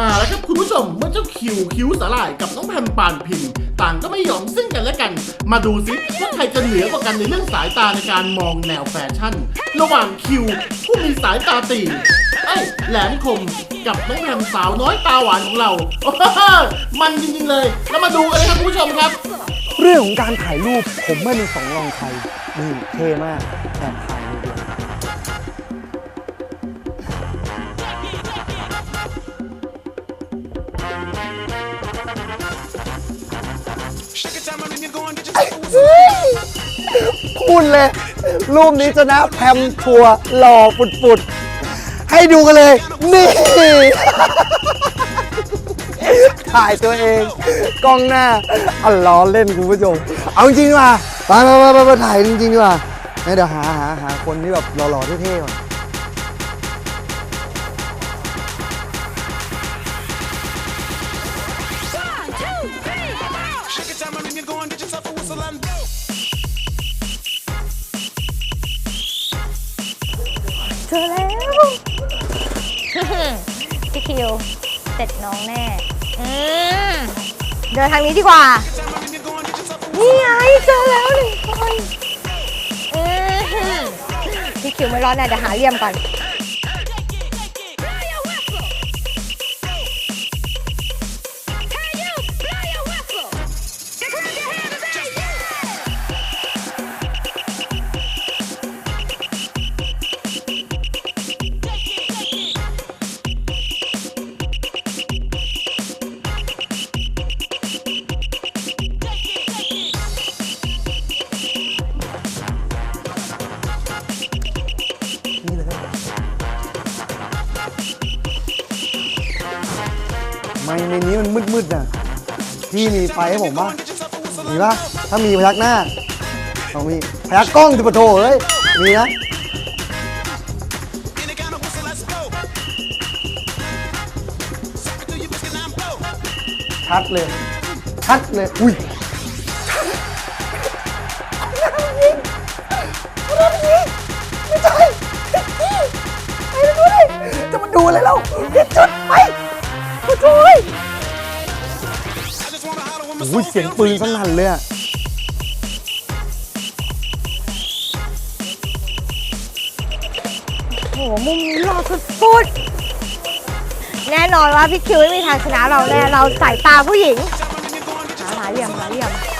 มาแล้วครับคุณผู้ชมเมื่อเจ้าคิวคิ้วสาหร่ายกับน้องแพมปานพิมต่างก็ไม่ยอมซึ่งกันและกัน มาดูซิว่าใครจะเหนือกว่ากันในเรื่องสายตาในการมองแนวแฟชั่น ระหว่างคิวผู้มีสายตาตีเอ้ยแหลมคมกับน้องแพมสาวน้อยตาหวานของเราโอ้โหมันจริงๆเลย แล้วมาดูกันเลยครับคุณผู้ชมครับ เรื่องของการถ่ายรูปผมไม่มีสองรองใครนี่เท่มากแอบถ่าย พูดเลย รูปนี้จะนะแพมทัวร์หล่อปุดๆ ให้ดูกันเลย นี่ ถ่ายตัวเอง กล้องหน้าอ๋อล้อเล่นคุณผู้ชม เอาจริงๆดีกว่าไปไปไปไปไปถ่ายจริงๆดีกว่างั้นเดี๋ยวหาหาหาคนที่แบบหล่อๆเท่ๆก่อน get yourself a whistle and blow. เจอแล้วพี่คิวเสร็จน้องแน่อืมเดินทางนี้ดีกว่า นี่ไงเจอแล้วหนึ่งคนอืมพี่คิวไม่รอดแน่เดี๋ยวหาเหลี่ยมก่อน ในนี้มันมืดๆน่ะที่มีไฟให้ผมป่ะมีป่ะถ้ามีพยักหน้าเอามีพยักกล้องจุปะโถเฮ้ยมีนะชัดเลยชัดเลยอุ้ย my โอ้ย soul เสียง feels ปืน free. สนั่นเลยอะโหมุมนี้หล่อสุดๆแน่นอนว่าพี่คิวไม่มีทางชนะเราแน่เราสายตาผู้หญิงหาหาเหลี่ยมหาเหลี่ยม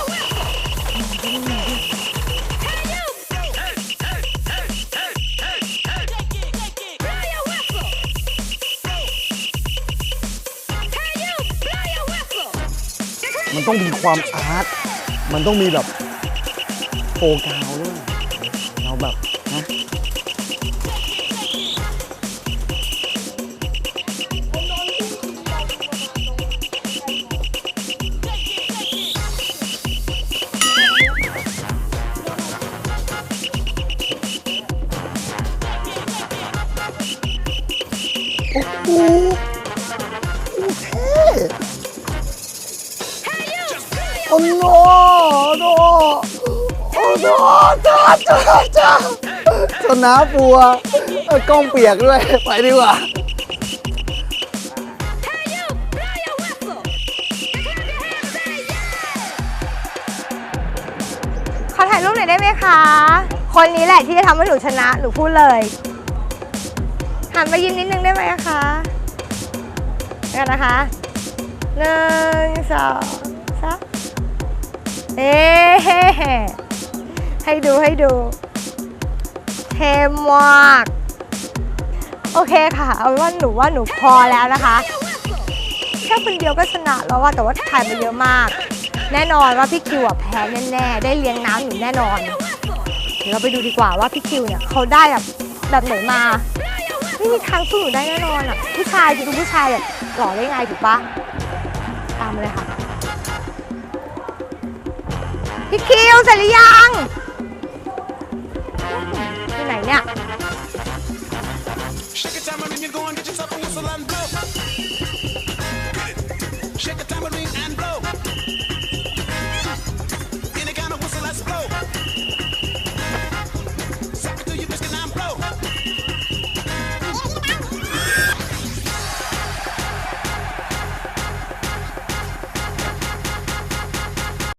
มันต้องมีความอาร์ต มันต้องมีแบบโฟกาวด้วย เราแบบนะโอ้โห โอเคโอ้โนโนโอ้โนจ้าจ้าจ้าชนะปัวเอ้ยกล้องเปียกด้วย ไปดีกว่าขอถ่ายรูปหน่อยได้ไหมคะ คนนี้แหละที่จะทำให้หนูชนะ หนูพูดเลย หันไปยิ้มนิดนึงได้ไหมคะเดี๋ยวกันนะคะหนึ่งสอง เอ๊ให้ดูให้ดู เทมากโอเคค่ะ เอาว่าหนูว่าหนูพอแล้วนะคะแค่คนเดียวก็ชนะแล้วว่าแต่ว่าถ่ายมาเยอะมาก แน่นอนว่าพี่คิวอะแพ้แน่ๆได้เลี้ยงน้ำอยู่แน่นอน เดี๋ยวเราไปดูดีกว่าว่าพี่คิวเนี่ยเขาได้แบบแบบไหนมาไม่มีทางสู้หนูได้แน่นอนอะผู้ชายจะดูผู้ชายแบบหล่อได้ไงถูกปะตามเลยค่ะ พี่คิวเสร็จหรือยังที่ไหนเนี่ย Shake it time and you're going, get yourself a whistle and blow.